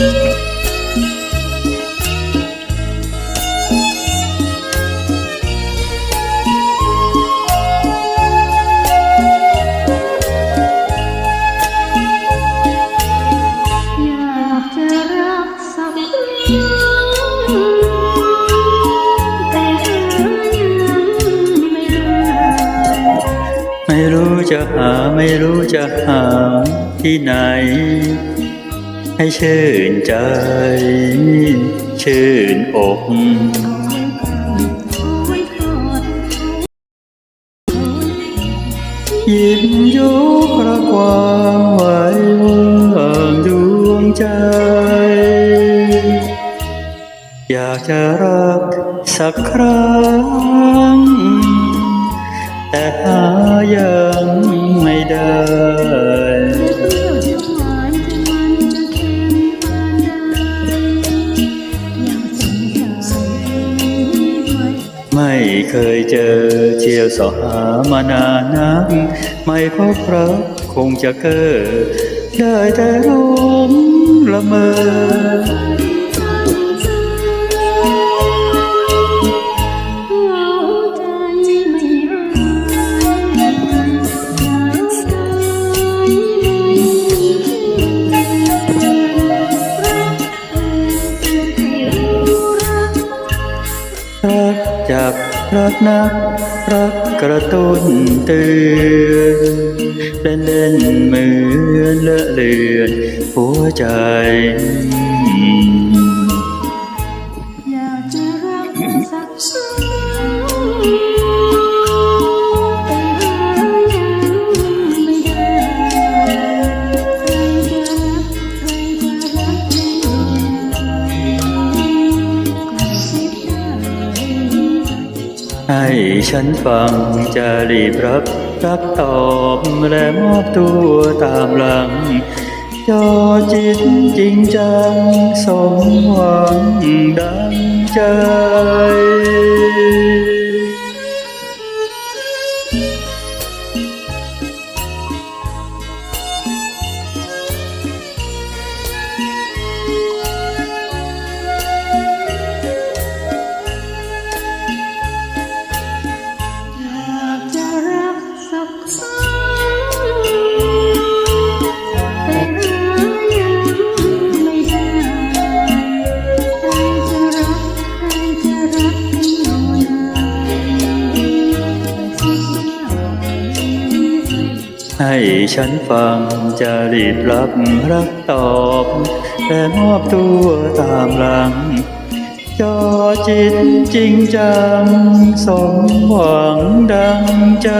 อยากจะรักสักครั้ง แต่หายังไม่ได้ไม่รู้จะหาไม่รู้จะหาที่ไหน ให้ชื่นใจ ชื่นอกยิ้มยุกระกวางไว้ว่างดวงใจ อยากจะรักสักครั้ง แต่หายัง เคยเจอเที่ยวสอหามานานนักไม่พบรักคงจะเกิดได้แต่ร้องละเมอเหงาใจไม่หายหนาวใจไม่รักให้ รักนัก รักกระตุ้นเตือนเล่นเล่นเหมือนเลอะเลือนหัวใจ ให้ฉันฟังจะรีบรับรักตอบและมอบตัวตามหลัง จอจิตจริงจังสมหวังดังใจ ให้ฉันฟังจะรีบรับรักตอบ แต่มอบตัวตามหลัง จอจิตจริงจัง สมหวังดังใจ